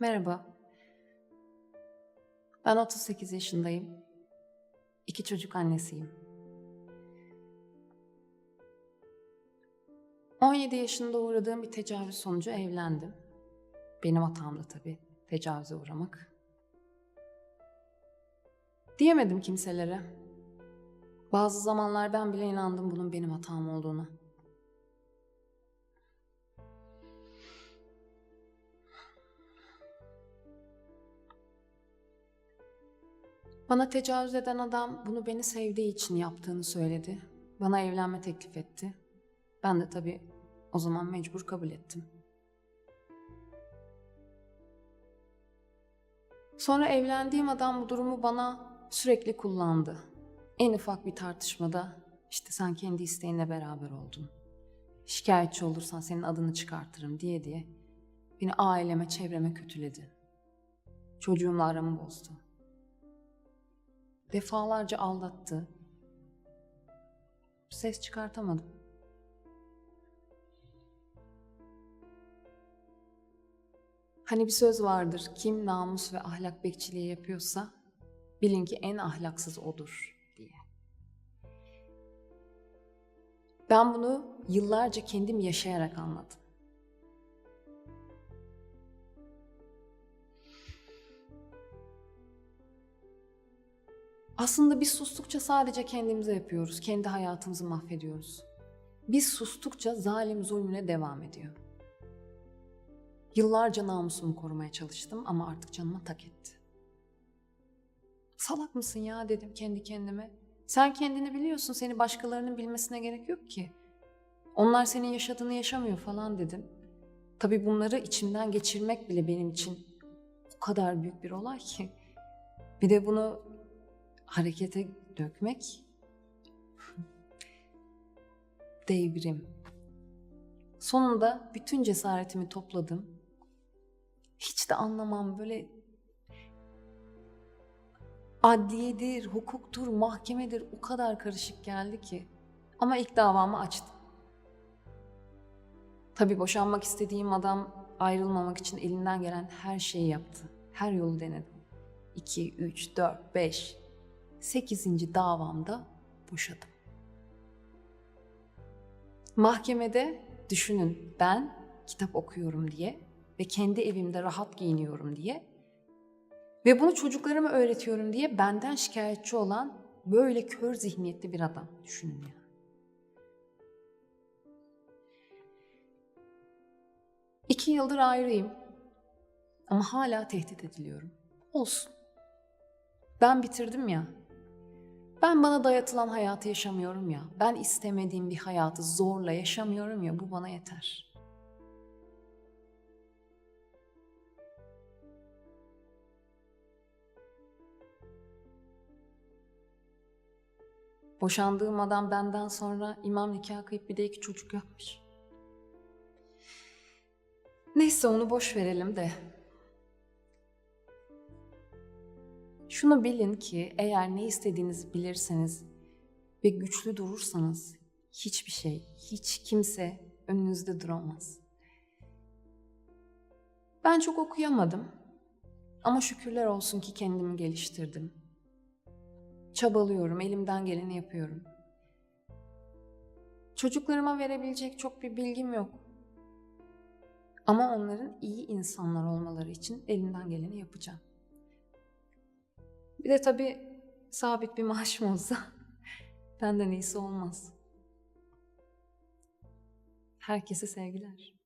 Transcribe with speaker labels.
Speaker 1: Merhaba. Ben 38 yaşındayım. İki çocuk annesiyim. 17 yaşında uğradığım bir tecavüz sonucu evlendim. Benim hatamdı tabii tecavüze uğramak. Diyemedim kimselere. Bazı zamanlar ben bile inandım bunun benim hatam olduğunu. Bana tecavüz eden adam bunu beni sevdiği için yaptığını söyledi. Bana evlenme teklif etti. Ben de tabii o zaman mecbur kabul ettim. Sonra evlendiğim adam bu durumu bana sürekli kullandı. En ufak bir tartışmada işte sen kendi isteğinle beraber oldun. Şikayetçi olursan senin adını çıkartırım diye diye beni aileme, çevreme kötüledi. Çocuğumla aramı bozdu. Defalarca aldattı. Ses çıkartamadım. Hani bir söz vardır. Kim namus ve ahlak bekçiliği yapıyorsa bilin ki en ahlaksız odur diye. Ben bunu yıllarca kendim yaşayarak anladım. Aslında biz sustukça sadece kendimize yapıyoruz. Kendi hayatımızı mahvediyoruz. Biz sustukça zalim zulmüne devam ediyor. Yıllarca namusumu korumaya çalıştım ama artık canıma tak etti. Salak mısın ya dedim kendi kendime. Sen kendini biliyorsun, seni başkalarının bilmesine gerek yok ki. Onlar senin yaşadığını yaşamıyor falan dedim. Tabii bunları içimden geçirmek bile benim için o kadar büyük bir olay ki. Bir de bunu harekete dökmek devrim. Sonunda bütün cesaretimi topladım. Hiç de anlamam böyle adliyedir, hukuktur, mahkemedir o kadar karışık geldi ki. Ama ilk davamı açtım. Tabii boşanmak istediğim adam ayrılmamak için elinden gelen her şeyi yaptı. Her yolu denedim. 2, 3, 4, 5, 8. davamda boşadım. Mahkemede düşünün ben kitap okuyorum diye ve kendi evimde rahat giyiniyorum diye ve bunu çocuklarıma öğretiyorum diye benden şikayetçi olan böyle kör zihniyetli bir adam düşünün ya. İki yıldır ayrıyım ama hala tehdit ediliyorum. Olsun. Ben bitirdim ya. Ben bana dayatılan hayatı yaşamıyorum ya. Ben istemediğim bir hayatı zorla yaşamıyorum ya. Bu bana yeter. Boşandığım adam benden sonra imam nikah kıyıp bir de iki çocuk yapmış. Neyse onu boş verelim de. Şunu bilin ki eğer ne istediğinizi bilirseniz ve güçlü durursanız hiçbir şey, hiç kimse önünüzde duramaz. Ben çok okuyamadım ama şükürler olsun ki kendimi geliştirdim. Çabalıyorum, elimden geleni yapıyorum. Çocuklarıma verebilecek çok bir bilgim yok. Ama onların iyi insanlar olmaları için elimden geleni yapacağım. Bir de tabii sabit bir maaşım olsa benden iyisi olmaz. Herkese sevgiler.